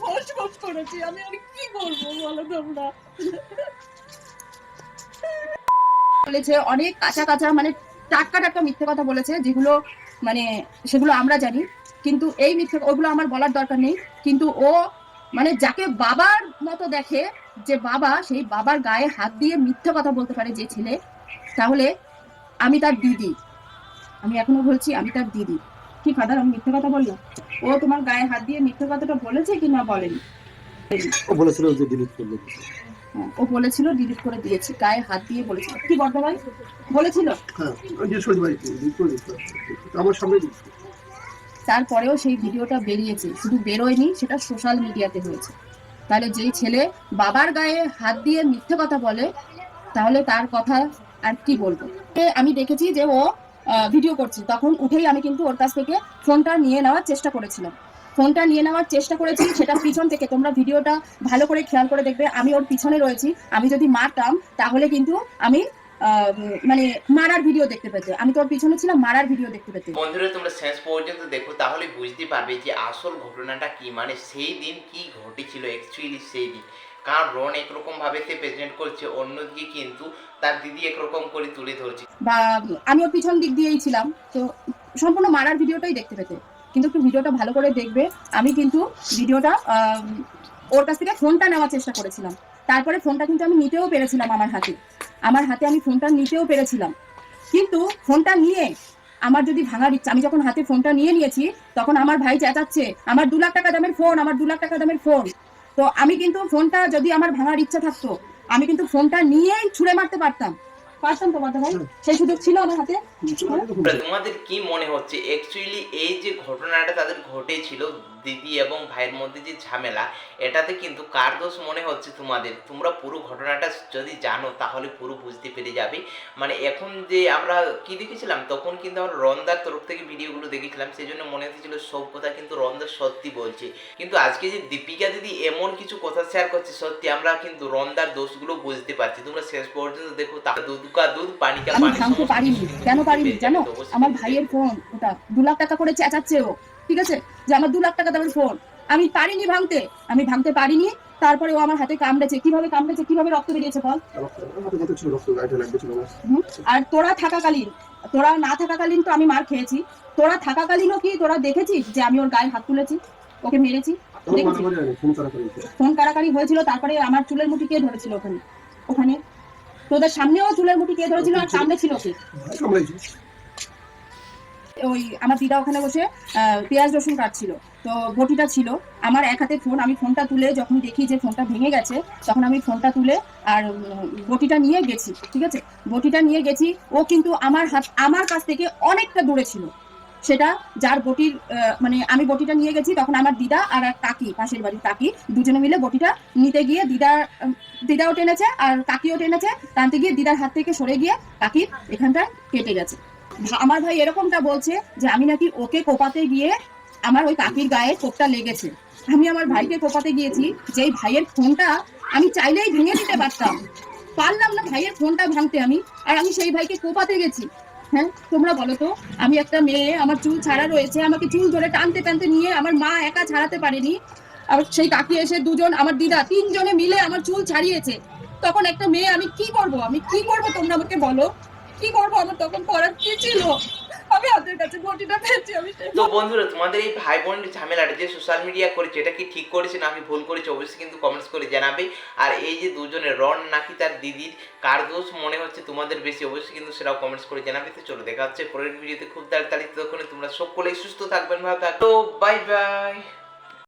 Phos phos করেছি। আমি আর কি বলব বলো তোমরা? বলেছে, অনেক কাঁচা কাঁচা মানে টাটকা টাটকা মিথ্যে কথা বলেছে, যেগুলো মানে সেগুলো আমরা জানি, কিন্তু এই মিথ্যে, ওগুলো আমার বলার দরকার নেই। কিন্তু ও মানে যাকে বাবার মতো দেখে, যে বাবা, সেই বাবার গায়ে হাত দিয়ে মিথ্যে কথা বলতে পারে যে ছেলে, তাহলে আমি তার দিদি। আমি এখনও বলছি, আমি তার দিদি। কি ফাদার আমি মিথ্যে কথা বললাম? ও তোমার গায়ে হাত দিয়ে মিথ্যে কথাটা বলেছে কি না বলেনি? ও বলেছিল যে ডিলিট করবে হ্যাঁ, ও বলেছিল ডিলিট করে দিয়েছি গায়ে হাত দিয়ে বলেছিল। কি বর্ধ ভাই? বলেছিল? হ্যাঁ আমার সামনে তারপরেও সেই ভিডিওটা বেরিয়েছে শুধু বেরোয়নি সেটা সোশ্যাল মিডিয়াতে হয়েছে। তাহলে যেই ছেলে বাবার গায়ে হাত দিয়ে মিথ্যে কথা বলে তাহলে তার কথা আর কি বলব? আমি দেখেছি যে ও ভিডিও করছে। তখন উঠেই আমি কিন্তু ওর কাছ থেকে ফোনটা নিয়ে নেওয়ার চেষ্টা করেছিলাম। ফোনটা নিয়ে নেওয়ার চেষ্টা করেছি, সেটা পিছন থেকে। তোমরা ভিডিওটা ভালো করে খেয়াল করে দেখবে, আমি ওর পিছনে রয়েছি। আমি যদি মারতাম, তাহলে কিন্তু আমি মানে মারার ভিডিও দেখতে পেতে। আমি তোর পিছনে ছিলাম, মারার ভিডিও দেখতে পেতে। বন্ধুরা, তোমরা শেষ পর্যন্ত দেখো, তাহলে বুঝতে পারবে যে আসল ঘটনাটা কি। মানে সেই দিন কি ঘটেছিল অ্যাকচুয়ালি সেই দিন। কারণ রন একরকম ভাবে সে প্রেজেন্ট করছে, অন্যদিকে কিন্তু তার দিদি একরকম করে তুলে ধরছে। বা আমি ওর পিছন দিক দিয়েই ছিলাম, তো সম্পূর্ণ মারার ভিডিওটাই দেখতে পেতে। কিন্তু একটু ভিডিওটা ভালো করে দেখবে, আমি কিন্তু ভিডিওটা ওর কাছ থেকে ফোনটা নেওয়ার চেষ্টা করেছিলাম। তারপরে ফোনটা কিন্তু আমি নিতেও পেরেছিলাম আমার হাতে। আমার হাতে আমি ফোনটা নিতেও পেরেছিলাম। কিন্তু ফোনটা নিয়ে আমার যদি ভাঙার ইচ্ছা, আমি যখন হাতে ফোনটা নিয়ে নিয়েছি, তখন আমার ভাই চেঁচাচ্ছে, আমার দু লাখ টাকা দামের ফোন আমার দু লাখ টাকা দামের ফোন তো আমি কিন্তু ফোনটা যদি আমার ভাঙার ইচ্ছা থাকতো আমি কিন্তু ফোনটা নিয়েই ছুঁড়ে মারতে পারতাম। পারতাম তো ভাই? সেই সুযোগ ছিল আমার হাতে? তোমরা- তোমাদের কি মনে হচ্ছে? অ্যাকচুয়ালি এই যে ঘটনাটা তাদের ঘটেছিল দিদি এবং ভাইয়ের মধ্যে যে ঝামেলা এটাতে কিন্তু কার দোষ মনে হচ্ছে তোমাদের? তোমরা পুরো ঘটনাটা যদি জানো তাহলে পুরো বুঝতে পেরে যাবে। মানে এখন যে আমরা কি দেখেছিলাম তখন কিন্তু আমরা রন্দার তরফ থেকে ভিডিওগুলো দেখেছিলাম সেই জন্য মনে হচ্ছিল সব কথা কিন্তু রন্দা সত্যি বলছে। কিন্তু আজকে যে দীপিকা দিদি এমন কিছু কথা শেয়ার করছে সত্যি আমরা কিন্তু রন্দার দোষগুলো বুঝতে পারছি। তোমরা শেষ পর্যন্ত দেখো তা দুধ কা দুধ পানি কা পানি পারিনি। কেন পারিনি? জানো আমার ভাইয়ের ফোন ওটা দু লাখ টাকা করে চেঁচাচ্ছে ও ঠিক আছে? যে আমার দু লাখ টাকা দামের ফোন আমি পারিনি ভাঙতে। আমি ভাঙতে পারিনি। তারপরে ও আমার হাতে কামড়েছে। কীভাবে কামড়েছে? কীভাবে রক্ত বেরিয়েছে বল? আর তোরা থাকাকালীন, তোরা না থাকাকালীন তো আমি মার খেয়েছি। তোরা থাকাকালীনও কি তোরা দেখেছিস যে আমি ওর গায়ে হাত তুলেছি? ওকে মেরেছি? দেখেছি। ফোন কারাকারি হয়েছিল, তারপরে আমার চুলের মুঠি কে ধরেছিল ওখানে? ওখানে? তোদের সামনেও চুলের মুঠি কে ধরেছিল আর সামনে ছিল কে? ওই আমার দিদা ওখানে বসে পেঁয়াজ রসুন কাটছিল। তো বটিটা ছিল, আমার এক হাতে ফোন, আমি ফোনটা তুলে যখন দেখি যে ফোনটা ভেঙে গেছে, তখন আমি ফোনটা তুলে আর বটিটা নিয়ে গেছি, ঠিক আছে? বটিটা নিয়ে গেছি, ও কিন্তু আমার হাত, আমার কাছ থেকে অনেকটা দূরে ছিল। সেটা যার বটির মানে আমি বটিটা নিয়ে গেছি, তখন আমার দিদা আর এক কাকি, পাশের বাড়ির কাকি, দুজনে মিলে বটিটা নিতে গিয়ে দিদার দিদাও টেনেছে আর কাকিও টেনেছে, টানতে গিয়ে দিদার হাত থেকে সরে গিয়ে কাকির এখানটায় কেটে গেছে। আমার ভাই এরকমটা বলছে যে আমি নাকি ওকে কোপাতে গিয়ে আমার ওই কাকির গায়ে কোপটা লেগেছে। আমি আমার ভাইকে কোপাতে গিয়েছি যে ভাইয়ের ফোনটা আমি চাইলেই ভেঙে দিতে পারতাম। পারলাম না ভাইয়ের ফোনটা ভাঙতে আমি, আর আমি সেই ভাইকে কোপাতে গেছি। হ্যাঁ তোমরা বলো তো, আমি একটা মেয়ে, আমার চুল ছাড়া রয়েছে, আমাকে চুল ধরে টানতে টানতে নিয়ে আমার মা একা ছাড়াতে পারেনি। আর সেই কাকি এসে দুজন, আমার দিদা তিনজনে মিলে আমার চুল ছাড়িয়েছে। তখন একটা মেয়ে আমি কি করব? আমি কি করব তোমরা আমাকে বলো? কি করব? আমার তখন কি ছিল। আমি হাতের কাছে পেয়েছি, আমি তো বন্ধুরা, তোমাদের এই ভাই ঝামেলাটা যে সোশ্যাল মিডিয়া করেছে, এটা কি ঠিক করেছে নাকি ভুল করেছে? অবশ্যই কিন্তু কমেন্টস করে জানাবে। আর এই যে দুজনের রন নাকি তার দিদির, কার দোষ মনে হচ্ছে তোমাদের বেশি? অবশ্যই কিন্তু সেটাও কমেন্টস করে জানাবে। তো চলো, দেখা হচ্ছে পরের ভিডিওতে খুব তাড়াতাড়ি ততক্ষণে তোমরা সকলেই সুস্থ থাকবেন, ভালো থাকো বাই বাই